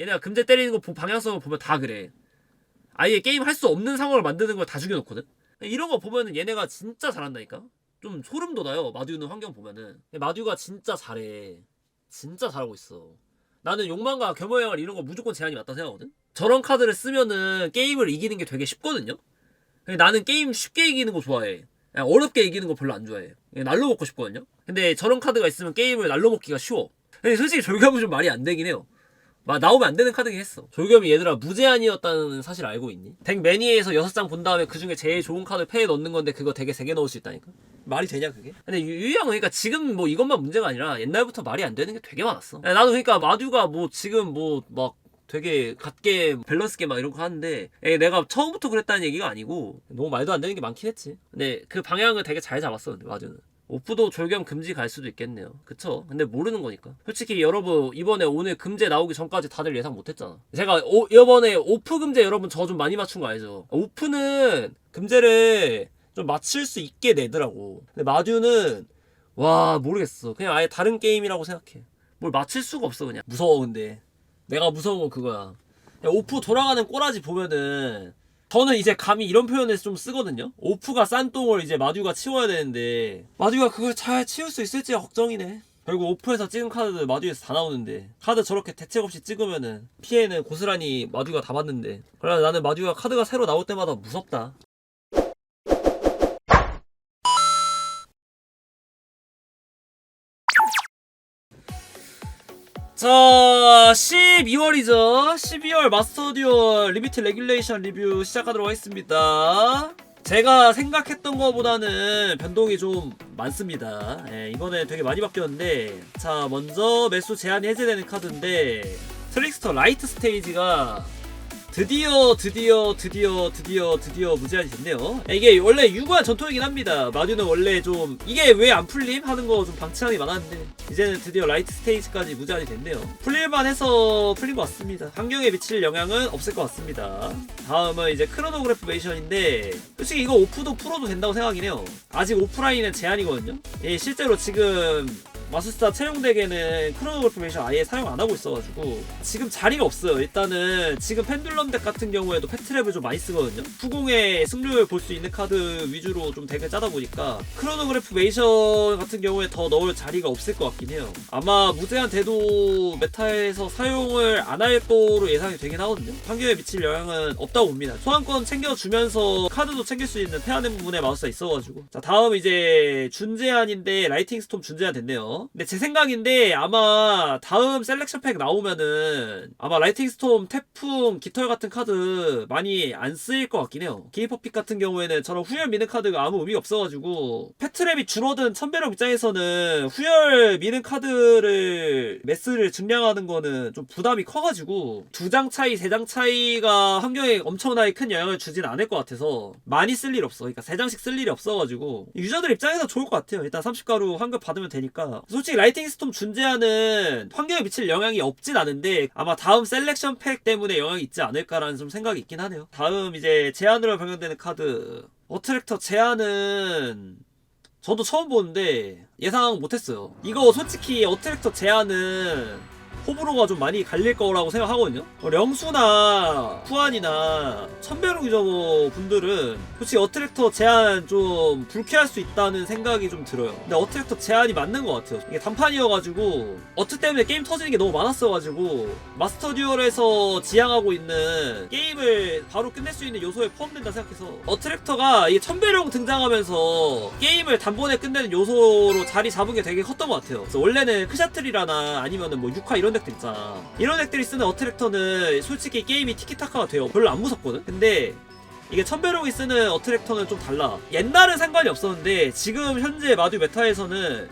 얘네가 금제 때리는 거 보- 방향성을 보면 다 그래. 아예 게임 할 수 없는 상황을 만드는 걸 다 죽여놓거든. 이런 거 보면은 얘네가 진짜 잘한다니까. 좀 소름 돋아요. 마듀는 환경 보면은. 마듀가 진짜 잘해. 진짜 잘하고 있어. 나는 욕망과 겸허형을 이런 거 무조건 제한이 맞다 생각하거든. 저런 카드를 쓰면은 게임을 이기는 게 되게 쉽거든요. 나는 게임 쉽게 이기는 거 좋아해. 어렵게 이기는 거 별로 안 좋아해. 그냥 날로 먹고 싶거든요. 근데 저런 카드가 있으면 게임을 날로 먹기가 쉬워. 솔직히 졸겸은 좀 말이 안 되긴 해요. 막 나오면 안 되는 카드긴 했어. 졸겸이 얘들아 무제한이었다는 사실 알고 있니? 덱 매니에서 6장 본 다음에 그 중에 제일 좋은 카드 패에 넣는 건데 그거 되게 3개 넣을 수 있다니까? 말이 되냐 그게? 근데 유- 유희양은 그러니까 지금 뭐 이것만 문제가 아니라 옛날부터 말이 안 되는 게 되게 많았어. 야, 나도 그러니까 마듀가 뭐 지금 뭐막 되게 갓게 밸런스 게막 이런 거 하는데 에, 내가 처음부터 그랬다는 얘기가 아니고 너무 말도 안 되는 게 많긴 했지. 근데 그 방향을 되게 잘 잡았어 근데 마듀는. 오프도 졸겸 금지 갈 수도 있겠네요. 그쵸? 근데 모르는 거니까. 솔직히 여러분 이번에 오늘 금제 나오기 전까지 다들 예상 못했잖아. 제가 오, 이번에 오프 금제 여러분 저 좀 많이 맞춘 거 알죠? 오프는 금제를 좀 맞출 수 있게 내더라고. 근데 마듀는 와 모르겠어. 그냥 아예 다른 게임이라고 생각해. 뭘 맞힐 수가 없어 그냥. 무서워 근데. 내가 무서운 건 그거야. 야, 오프 돌아가는 꼬라지 보면은 저는 이제 감히 이런 표현을 좀 쓰거든요. 오프가 싼 똥을 이제 마듀가 치워야 되는데 마듀가 그걸 잘 치울 수 있을지가 걱정이네. 결국 오프에서 찍은 카드들 마듀에서 다 나오는데 카드 저렇게 대책 없이 찍으면은 피해는 고스란히 마듀가 다 받는데 그래 나는 마듀가 카드가 새로 나올 때마다 무섭다. 자, 12월이죠. 12월 마스터 듀얼 리미트 레귤레이션 리뷰 시작하도록 하겠습니다. 제가 생각했던 것보다는 변동이 좀 많습니다. 예, 이번에 되게 많이 바뀌었는데, 자, 먼저 매수 제한이 해제되는 카드인데, 트릭스터 라이트 스테이지가 드디어 드디어 드디어 드디어 드디어 무제한이 됐네요. 이게 원래 유구한 전통이긴 합니다. 마듀는 원래 좀 이게 왜 안 풀림 하는 거 좀 방치함이 많았는데 이제는 드디어 라이트 스테이지까지 무제한이 됐네요. 풀릴만 해서 풀린 것 같습니다. 환경에 미칠 영향은 없을 것 같습니다. 다음은 이제 크로노그래프 메이션인데 솔직히 이거 오프도 풀어도 된다고 생각이긴 해요. 아직 오프라인은 제한이거든요. 예, 실제로 지금 마스스타 채용 덱에는 크로노그래프메이션 아예 사용 안 하고 있어가지고 지금 자리가 없어요. 일단은 지금 펜듈럼 덱 같은 경우에도 패트랩을 좀 많이 쓰거든요. 후공의 승률 볼 수 있는 카드 위주로 좀 덱을 짜다 보니까 크로노그래프 메이션 같은 경우에 더 넣을 자리가 없을 것 같긴 해요. 아마 무제한 대도 메타에서 사용을 안 할 거로 예상이 되긴 하거든요. 환경에 미칠 영향은 없다고 봅니다. 소환권 챙겨주면서 카드도 챙길 수 있는 태안의 부분에 마우스가 있어가지고 자 다음 이제 준제한인데 라이팅 스톰 준제한 됐네요. 근데 제 생각인데 아마 다음 셀렉션 팩 나오면은 아마 라이팅 스톰, 태풍, 깃털 같은 카드 많이 안 쓰일 것 같긴 해요. 게이퍼픽 같은 경우에는 저런 후열 미는 카드가 아무 의미가 없어가지고 패트랩이 줄어든 천배력 입장에서는 후열 미는 카드를 매스를 증량하는 거는 좀 부담이 커가지고 두 장 차이, 세 장 차이가 환경에 엄청나게 큰 영향을 주진 않을 것 같아서 많이 쓸 일 없어. 그러니까 세 장씩 쓸 일이 없어가지고 유저들 입장에서 좋을 것 같아요. 일단 30가루 환급 받으면 되니까. 솔직히 라이팅 스톰 준제하는 환경에 미칠 영향이 없진 않은데 아마 다음 셀렉션 팩 때문에 영향이 있지 않을까라는 좀 생각이 있긴 하네요. 다음 이제 제한으로 변경되는 카드 어트랙터 제한은 저도 처음 보는데 예상 못했어요. 이거 솔직히 어트랙터 제한은 호불호가 좀 많이 갈릴 거라고 생각하거든요. 어, 령수나 후안이나 천배로 유저 분들은 솔직히 어트랙터 제한 좀 불쾌할 수 있다는 생각이 좀 들어요. 근데 어트랙터 제한이 맞는 것 같아요. 이게 단판이어가지고 어트 때문에 게임 터지는 게 너무 많았어가지고 마스터 듀얼에서 지향하고 있는 게임을 바로 끝낼 수 있는 요소에 포함된다 생각해서 어트랙터가 이 천배령 등장하면서 게임을 단번에 끝내는 요소로 자리 잡은 게 되게 컸던 것 같아요. 그래서 원래는 크샤트리라나 아니면은 뭐 6화 이런 덱들 있잖아. 이런 덱들이 쓰는 어트랙터는 솔직히 게임이 티키타카가 돼요. 별로 안 무섭거든. 근데 이게 천배록이 쓰는 어트랙터는 좀 달라. 옛날은 상관이 없었는데 지금 현재 마듀 메타에서는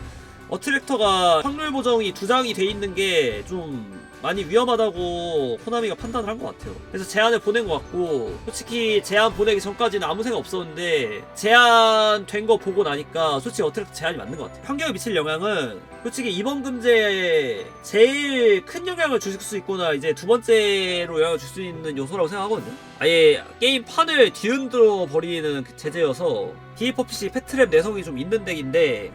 어트랙터가 확률 보정이 두 장이 돼 있는 게 좀 많이 위험하다고 코나미가 판단을 한 것 같아요. 그래서 제안을 보낸 것 같고 솔직히 제안 보내기 전까지는 아무 생각 없었는데 제안 거 보고 나니까 솔직히 어트랙터 제안이 맞는 것 같아요. 환경에 미칠 영향은 솔직히 이번 금제에 제일 큰 영향을 줄 수 있거나 이제 두 번째로 영향을 줄 수 있는 요소라고 생각하거든요. 아예 게임 판을 뒤흔들어 버리는 그 제재여서 디에퍼피시 패트랩 내성이 좀 있는 덱인데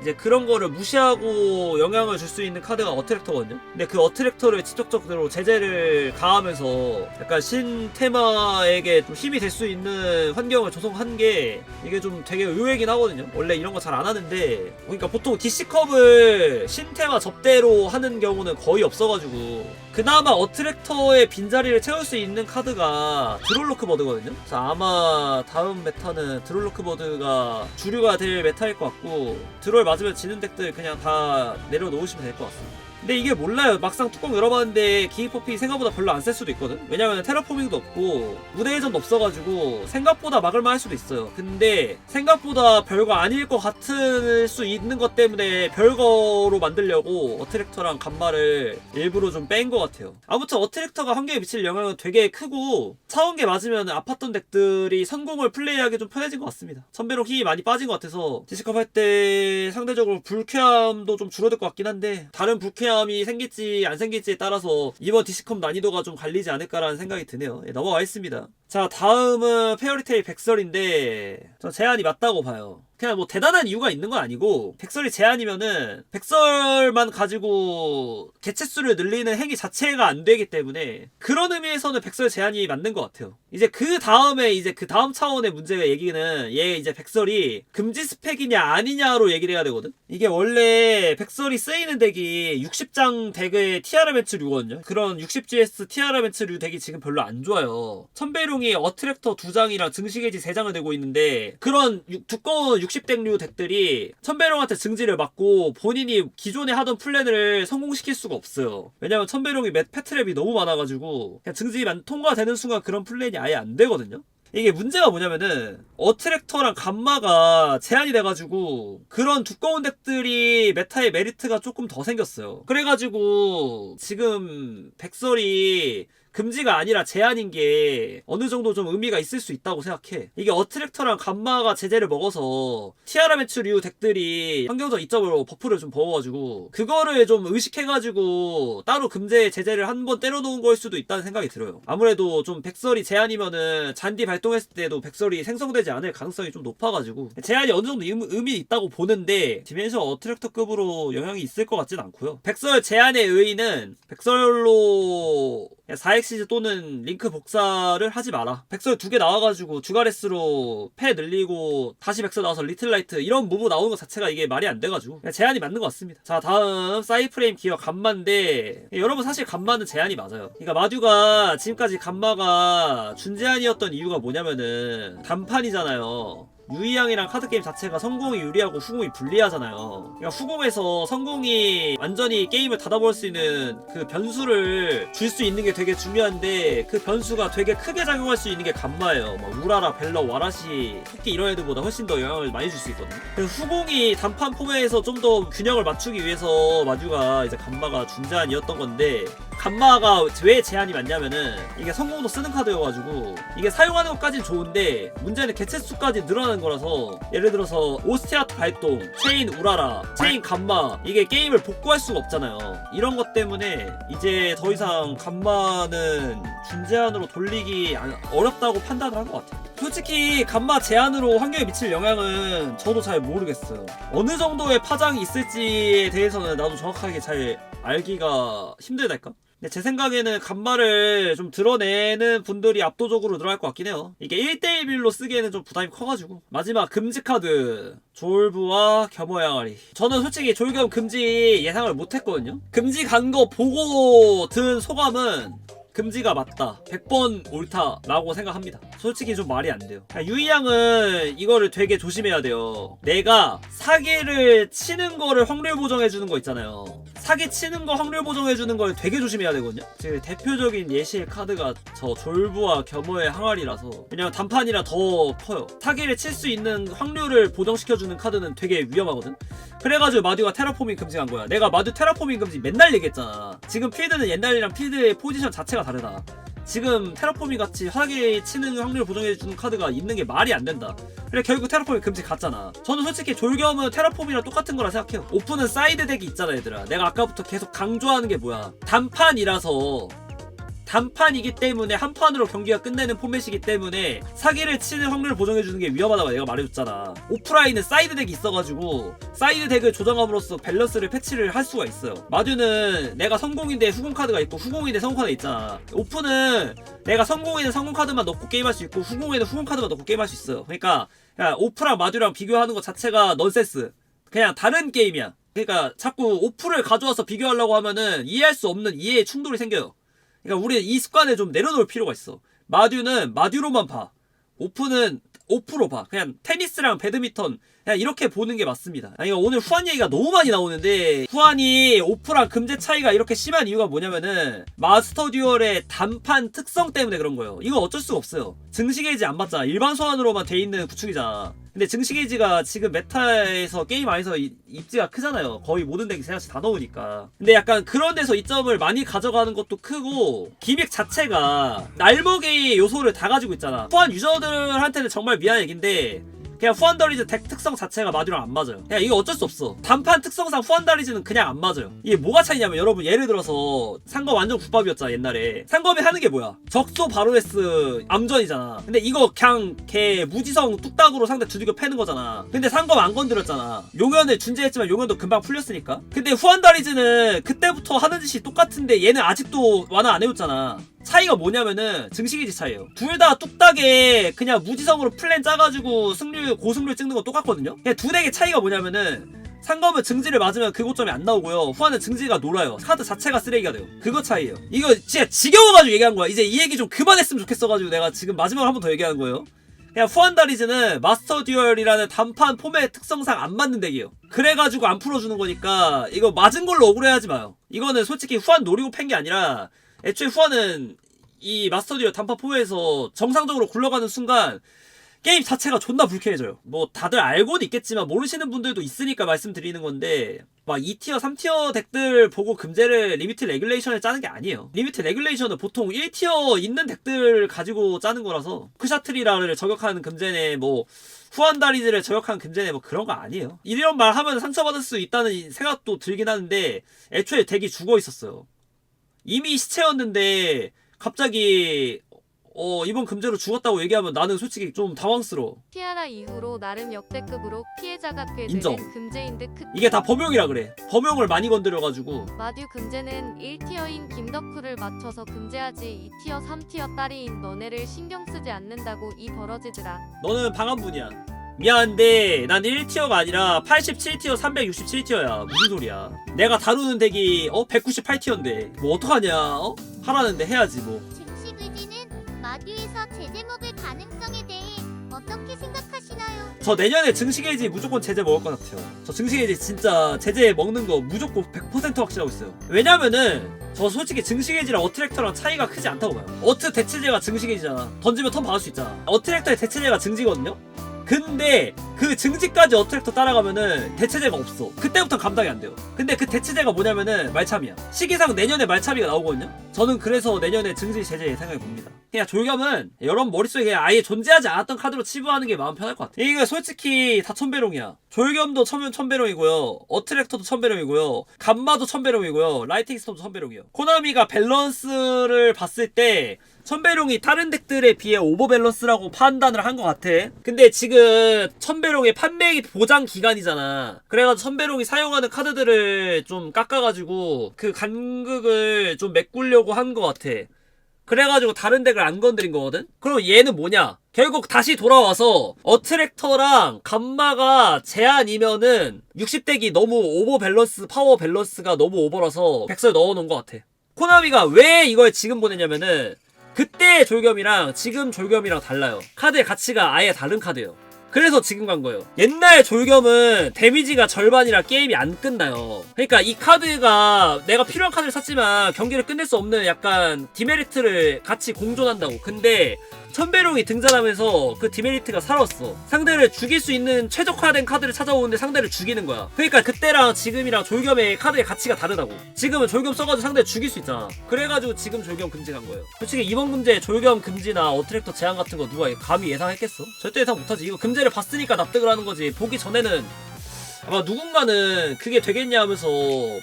이제 그런 거를 무시하고 영향을 줄 수 있는 카드가 어트랙터거든요. 근데 그 어트랙터를 직접적으로 제재를 가하면서 약간 신 테마에게 좀 힘이 될 수 있는 환경을 조성한 게 이게 좀 되게 의외긴 하거든요. 원래 이런 거 잘 안 하는데 그러니까 보통 DC컵을 신 테마 접대로 하는 경우는 거의 없어가지고 그나마 어트랙터의 빈자리를 채울 수 있는 카드가 드롤로크 버드거든요. 그래서 아마 다음 메타는 드롤로크 버드가 주류가 될 메타일 것 같고 드롤 맞으면 지는 덱들 그냥 다 내려놓으시면 될 것 같습니다. 근데 이게 몰라요. 막상 뚜껑 열어봤는데 기입퍼피 생각보다 별로 안셀 수도 있거든. 왜냐면 테라포밍도 없고 무대 회전도 없어가지고 생각보다 막을만 할 수도 있어요. 근데 생각보다 별거 아닐 것 같을 수 있는 것 때문에 별거로 만들려고 어트랙터랑 간마를 일부러 좀 뺀 것 같아요. 아무튼 어트랙터가 환경에 미칠 영향은 되게 크고 차원계 맞으면 아팠던 덱들이 성공을 플레이하기 좀 편해진 것 같습니다. 선배로 힘이 많이 빠진 것 같아서 디스컵 할 때 상대적으로 불쾌함도 좀 줄어들 것 같긴 한데 다른 불쾌 함이 생길지 안 생길지에 따라서 이번 디스컵 난이도가 좀 갈리지 않을까라는 생각이 드네요. 예, 넘어가 있습니다. 자 다음은 페어리테일 백설인데 저 제안이 맞다고 봐요. 그냥 뭐 대단한 이유가 있는 건 아니고 백설이 제한이면은 백설만 가지고 개체수를 늘리는 행위 자체가 안 되기 때문에 그런 의미에서는 백설 제한이 맞는 것 같아요. 이제 그 다음에 이제 그 다음 차원의 문제가 얘기는 얘 이제 백설이 금지 스펙이냐 아니냐로 얘기를 해야 되거든. 이게 원래 백설이 쓰이는 덱이 60장 덱의 티아라 벤츠류거든요. 그런 60GS 티아라 벤츠류 덱이 지금 별로 안 좋아요. 천배 룡이 어트랙터 2장이랑 증식의지 3장을 내고 있는데 그런 유- 두꺼운 60덱류 덱들이 천배룡한테 증지를 맞고 본인이 기존에 하던 플랜을 성공시킬 수가 없어요. 왜냐면 천배룡이 맷 패트랩이 너무 많아가지고 그냥 증지 만 통과되는 순간 그런 플랜이 아예 안 되거든요. 이게 문제가 뭐냐면은 어트랙터랑 감마가 제한이 돼가지고 그런 두꺼운 덱들이 메타의 메리트가 조금 더 생겼어요. 그래가지고 지금 백설이 금지가 아니라 제한인 게 어느 정도 좀 의미가 있을 수 있다고 생각해. 이게 어트랙터랑 감마가 제재를 먹어서 티아라 매추류 덱들이 환경적 이점으로 버프를 좀 버어가지고 그거를 좀 의식해가지고 따로 금제 제재를 한 번 때려놓은 걸 수도 있다는 생각이 들어요. 아무래도 좀 백설이 제한이면은 잔디 발동했을 때도 백설이 생성되지 않을 가능성이 좀 높아가지고 제한이 어느 정도 의미, 있다고 보는데 디멘션 어트랙터 급으로 영향이 있을 것 같진 않고요. 백설 제한의 의의는 백설로 4엑시즈 또는 링크 복사를 하지 마라. 백설 두개 나와가지고 주가레스로 패 늘리고 다시 백설 나와서 리틀라이트 이런 무브 나오는 것 자체가 이게 말이 안 돼가지고 제한이 맞는 것 같습니다. 자 다음 사이프레임 기어 간마인데 여러분 사실 간마는 제한이 맞아요. 그러니까 마듀가 지금까지 간마가 준제한이었던 이유가 뭐냐면은 단판이잖아요. 유이양이랑 카드게임 자체가 성공이 유리하고 후공이 불리하잖아요. 그러니까 후공에서 성공이 완전히 게임을 닫아볼 수 있는 그 변수를 줄 수 있는 게 되게 중요한데 그 변수가 되게 크게 작용할 수 있는 게 감마예요. 뭐 우라라, 벨러, 와라시, 토끼 이런 애들보다 훨씬 더 영향을 많이 줄 수 있거든요. 후공이 단판 포맷에서 좀 더 균형을 맞추기 위해서 마주가 이제 감마가 준제한이었던 건데 감마가 왜 제한이 많냐면은 이게 성공도 쓰는 카드여가지고 이게 사용하는 것까진 좋은데 문제는 개체 수까지 늘어나는 거라서 예를 들어서 오스티아트 발동, 체인 우라라, 체인 감마 이게 게임을 복구할 수가 없잖아요. 이런 것 때문에 이제 더 이상 감마는 준제한으로 돌리기 안- 어렵다고 판단을 한 것 같아요. 솔직히 감마 제한으로 환경에 미칠 영향은 저도 잘 모르겠어요. 어느 정도의 파장이 있을지에 대해서는 나도 정확하게 잘 알기가 힘들달까? 근데 제 생각에는 간마를 좀 드러내는 분들이 압도적으로 늘어날 것 같긴 해요. 이게 1대1 빌로 쓰기에는 좀 부담이 커가지고. 마지막 금지 카드. 졸부와 겸허양아리. 저는 솔직히 졸겸 금지 예상을 못했거든요. 금지 간 거 보고 든 소감은 금지가 맞다. 100번 옳다라고 생각합니다. 솔직히 좀 말이 안 돼요. 유이 양은 이거를 되게 조심해야 돼요. 내가 사기를 치는 거를 확률 보정해 주는 거 있잖아요. 사기 치는 거 확률 보정해 주는 걸 되게 조심해야 되거든요. 제 대표적인 예시의 카드가 저 졸부와 겸허의 항아리라서 왜냐면 단판이라 더 커요. 사기를 칠 수 있는 확률을 보정시켜주는 카드는 되게 위험하거든. 그래가지고 마듀가 테라포밍 금지한 거야. 내가 마듀 테라포밍 금지 맨날 얘기했잖아. 지금 필드는 옛날이랑 필드의 포지션 자체가 다르다. 지금 테라포밍 같이 화기 치는 확률 보정해주는 카드가 있는 게 말이 안 된다. 그래 결국 테라포밍 금지 갔잖아. 저는 솔직히 졸겸은 테라포밍이랑 똑같은 거라 생각해요. 오픈은 사이드 덱이 있잖아 얘들아. 내가 아까부터 계속 강조하는 게 뭐야. 단판이라서 단판이기 때문에 한 판으로 경기가 끝내는 포맷이기 때문에 사기를 치는 확률을 보정해주는 게 위험하다고 내가 말해줬잖아. 오프라인은 사이드 덱이 있어가지고 사이드 덱을 조정함으로써 밸런스를 패치를 할 수가 있어요. 마듀는 내가 성공인데 후공 카드가 있고 후공인데 성공 카드가 있잖아. 오프는 내가 성공에는 성공 카드만 넣고 게임할 수 있고 후공에는 후공 카드만 넣고 게임할 수 있어요. 그러니까 오프랑 마듀랑 비교하는 것 자체가 넌센스. 그냥 다른 게임이야. 그러니까 자꾸 오프를 가져와서 비교하려고 하면은 이해할 수 없는 이해의 충돌이 생겨요. 그러니까 우리 이 습관을 좀 내려놓을 필요가 있어. 마듀는 마듀로만 봐. 오프는 오프로 봐. 그냥 테니스랑 배드민턴 그냥 이렇게 보는 게 맞습니다. 아니 오늘 후한 얘기가 너무 많이 나오는데 후한이 오프랑 금제 차이가 이렇게 심한 이유가 뭐냐면은 마스터 듀얼의 단판 특성 때문에 그런 거예요. 이거 어쩔 수가 없어요. 증식 게이지 안 받잖아. 일반 소환으로만 돼 있는 구축이잖아. 근데 증식 게이지가 지금 메타에서 게임 안에서 이- 입지가 크잖아요. 거의 모든 덱이 세 장씩 다 넣으니까. 근데 약간 그런 데서 이점을 많이 가져가는 것도 크고 기믹 자체가 날먹이 요소를 다 가지고 있잖아. 후한 유저들한테는 정말 미안한 얘긴데 그냥 후안더리즈 덱 특성 자체가 마듀랑 안 맞아요. 그냥 이거 어쩔 수 없어. 단판 특성상 후안더리즈는 그냥 안 맞아요. 이게 뭐가 차이냐면 여러분 예를 들어서 상검 완전 국밥이었잖아 옛날에. 상검이 하는 게 뭐야? 적소 바로네스 암전이잖아. 근데 이거 그냥 걔 무지성 뚝딱으로 상대 두들겨 패는 거잖아. 근데 상검 안 건드렸잖아. 용연을 준비했지만 용연도 금방 풀렸으니까. 근데 후안더리즈는 그때부터 하는 짓이 똑같은데 얘는 아직도 완화 안 해줬잖아. 차이가 뭐냐면은 증식이지 차이에요. 둘 다 뚝딱에 그냥 무지성으로 플랜 짜가지고 승률 고승률 찍는 거 똑같거든요. 그냥 두 덱의 차이가 뭐냐면은 상검은 증지를 맞으면 그 고점이 안 나오고요. 후한은 증지가 놀아요. 카드 자체가 쓰레기가 돼요. 그거 차이예요. 이거 진짜 지겨워가지고 얘기한 거야. 이제 이 얘기 좀 그만했으면 좋겠어가지고 내가 지금 마지막으로 한 번 더 얘기하는 거예요. 그냥 후안다리즈는 마스터 듀얼이라는 단판 폼의 특성상 안 맞는 덱이에요. 그래가지고 안 풀어주는 거니까 이거 맞은 걸로 억울해하지 마요. 이거는 솔직히 후안 노리고 팬 게 아니라 애초에 후안은 이 마스터 듀얼 단판 폼에서 정상적으로 굴러가는 순간 게임 자체가 존나 불쾌해져요. 뭐 다들 알고는 있겠지만 모르시는 분들도 있으니까 말씀드리는 건데 막 2티어, 3티어 덱들 보고 금제를 리미트 레귤레이션을 짜는 게 아니에요. 리미트 레귤레이션은 보통 1티어 있는 덱들 가지고 짜는 거라서 크샤트리라를 저격하는 금제네 뭐 후안다리즈를 저격하는 금제네 뭐 그런 거 아니에요. 이런 말 하면 상처받을 수 있다는 생각도 들긴 하는데 애초에 덱이 죽어 있었어요. 이미 시체였는데 갑자기 어 이번 금제로 죽었다고 얘기하면 나는 솔직히 좀 당황스러워. 티아라 이후로 나름 역대급으로 피해자가 인정. 되는 금제인 듯 크... 이게 다 범용이라 그래. 범용을 많이 건드려가지고 마듀 금제는 1티어인 김덕후를 맞춰서 금제하지 2티어 3티어 딸이인 너네를 신경 쓰지 않는다고 이 버러지들아 너는 방한분이야. 미안한데 난 1티어가 아니라 87티어 367티어야. 무슨 소리야. 내가 다루는 덱이 어 198티어인데 뭐 어떡하냐 어? 하라는데 해야지 뭐. 증식 의지는 마듀에서 제재 먹을 가능성에 대해 어떻게 생각하시나요? 저 내년에 증식에이지 무조건 제재 먹을 것 같아요. 저 증식에이지 진짜 제재 먹는 거 무조건 100% 확실하고 있어요. 왜냐면은 저 솔직히 증식에이지랑 어트랙터랑 차이가 크지 않다고 봐요. 어트 대체제가 증식에이지잖아. 던지면 턴 받을 수 있잖아. 어트랙터의 대체제가 증지거든요. 근데 그 증지까지 어트랙터 따라가면은 대체제가 없어. 그때부터 감당이 안 돼요. 근데 그 대체제가 뭐냐면은 말참이야. 시기상 내년에 말참이가 나오거든요. 저는 그래서 내년에 증지 제재 예상해 봅니다. 그냥 졸겸은 여러분 머릿속에 아예 존재하지 않았던 카드로 치부하는 게 마음 편할 것 같아. 이게 솔직히 다 천배롱이야. 졸겸도 천면 천배롱이고요. 어트랙터도 천배롱이고요. 감마도 천배롱이고요. 라이팅 스톰도 천배롱이요. 코나미가 밸런스를 봤을 때 천배롱이 다른 덱들에 비해 오버밸런스라고 판단을 한 것 같아. 근데 지금 천배롱의 판매 보장 기간이잖아. 그래가지고 천배롱이 사용하는 카드들을 좀 깎아가지고 그 간극을 좀 메꾸려고 한 것 같아. 그래가지고 다른 덱을 안 건드린 거거든? 그럼 얘는 뭐냐? 결국 다시 돌아와서 어트랙터랑 감마가 제한이면은 60덱이 너무 오버 밸런스, 파워 밸런스가 너무 오버라서 백설 넣어놓은 것 같아. 코나미가 왜 이걸 지금 보내냐면은 그때 졸겸이랑 지금 졸겸이랑 달라요. 카드의 가치가 아예 다른 카드예요. 그래서 지금 간 거예요. 옛날 졸겸은 데미지가 절반이라 게임이 안 끝나요. 그러니까 이 카드가 내가 필요한 카드를 샀지만 경기를 끝낼 수 없는 약간 디메리트를 같이 공존한다고. 근데 천배롱이 등장하면서 그 디메리트가 사라졌어. 상대를 죽일 수 있는 최적화된 카드를 찾아오는데 상대를 죽이는 거야. 그러니까 그때랑 지금이랑 졸겸의 카드의 가치가 다르다고. 지금은 졸겸 써가지고 상대를 죽일 수 있잖아. 그래가지고 지금 졸겸 금지 간 거예요. 솔직히 이번 금지에 졸겸 금지나 어트랙터 제한 같은 거 누가 감히 예상했겠어? 절대 예상 못하지. 이거 금지를 봤으니까 납득을 하는 거지. 보기 전에는 아마 누군가는 그게 되겠냐 하면서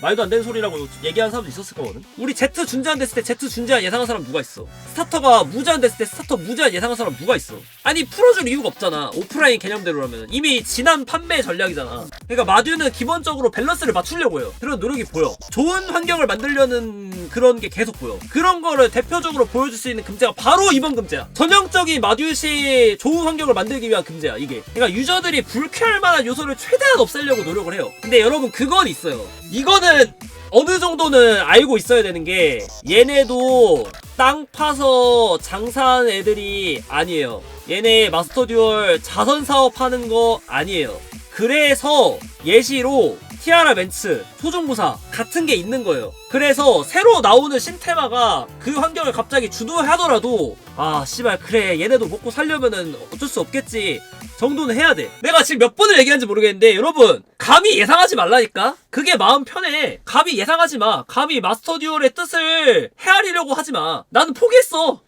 말도 안 되는 소리라고 얘기하는 사람도 있었을 거거든. 우리 Z 준제한 됐을 때 Z 준제한 예상한 사람 누가 있어? 스타터가 무제한 됐을 때 스타터 무제한 예상한 사람 누가 있어? 아니 풀어줄 이유가 없잖아. 오프라인 개념대로라면 이미 지난 판매 전략이잖아. 그러니까 마듀는 기본적으로 밸런스를 맞추려고 해요. 그런 노력이 보여. 좋은 환경을 만들려는 그런 게 계속 보여. 그런 거를 대표적으로 보여줄 수 있는 금제가 바로 이번 금제야. 전형적인 마듀시 좋은 환경을 만들기 위한 금제야 이게. 그러니까 유저들이 불쾌할 만한 요소를 최대한 없애려고 노력을 해요. 근데 여러분 그건 있어요. 이거는 어느 정도는 알고 있어야 되는 게 얘네도 땅 파서 장사하는 애들이 아니에요. 얘네 마스터 듀얼 자선 사업 하는 거 아니에요. 그래서 예시로 티아라 멘츠, 소중무사 같은 게 있는 거예요. 그래서 새로 나오는 신테마가 그 환경을 갑자기 주도하더라도 아 씨발 그래 얘네도 먹고 살려면은 어쩔 수 없겠지 정도는 해야 돼. 내가 지금 몇 번을 얘기하는지 모르겠는데 여러분 감히 예상하지 말라니까. 그게 마음 편해. 감히 예상하지 마. 감히 마스터 듀얼의 뜻을 헤아리려고 하지 마. 나는 포기했어.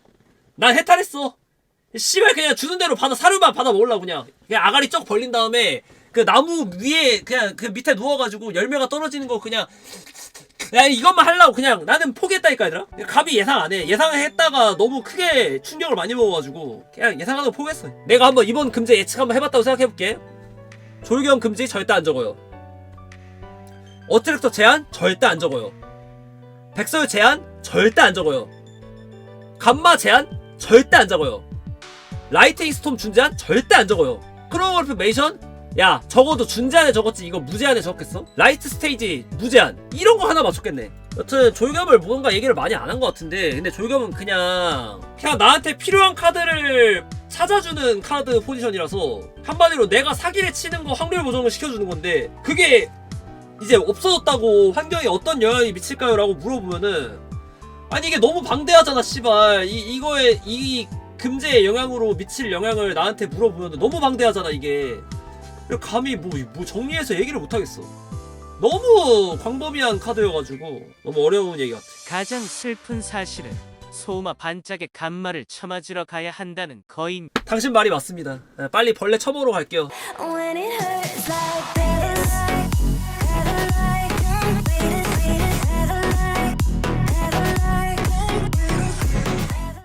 난 해탈했어. 씨발 그냥 주는 대로 받아 사료만 받아 먹으려고 그냥 그냥 아가리 쩍 벌린 다음에 그 나무 위에 그냥 그 밑에 누워가지고 열매가 떨어지는 거 그냥 야 이것만 하려고 그냥 나는 포기했다니까 얘들아. 감히 예상 안해. 예상을 했다가 너무 크게 충격을 많이 먹어가지고 그냥 예상하는 거 포기했어. 내가 한번 이번 금제 예측 한번 해봤다고 생각해볼게. 졸경 금지 절대 안 적어요. 어트랙터 제한 절대 안 적어요. 백설 제한 절대 안 적어요. 감마 제한 절대 안 적어요. 라이팅 스톰 준 제한 절대 안 적어요. 크로그래프 메이션 야 적어도 준제한에 적었지. 이거 무제한에 적겠어? 라이트 스테이지 무제한. 이런 거 하나 맞췄겠네. 여튼 졸겸을 뭔가 얘기를 많이 안 한 것 같은데 근데 졸겸은 그냥 그냥 나한테 필요한 카드를 찾아주는 카드 포지션이라서 한마디로 내가 사기를 치는 거 확률 보정을 시켜주는 건데 그게 이제 없어졌다고 환경에 어떤 영향이 미칠까요? 라고 물어보면은 아니 이게 너무 방대하잖아 씨발. 이, 이거에 이 금제의 영향으로 미칠 영향을 나한테 물어보면 너무 방대하잖아 이게 감히 뭐, 뭐 정리해서 얘기를 못하겠어. 너무 광범위한 카드여가지고 너무 어려운 얘기 같아. 가장 슬픈 사실은 소마 반짝의 간마를 쳐맞으러 가야 한다는 거임. 당신 말이 맞습니다. 네, 빨리 벌레 처먹으러 갈게요. When it hurts like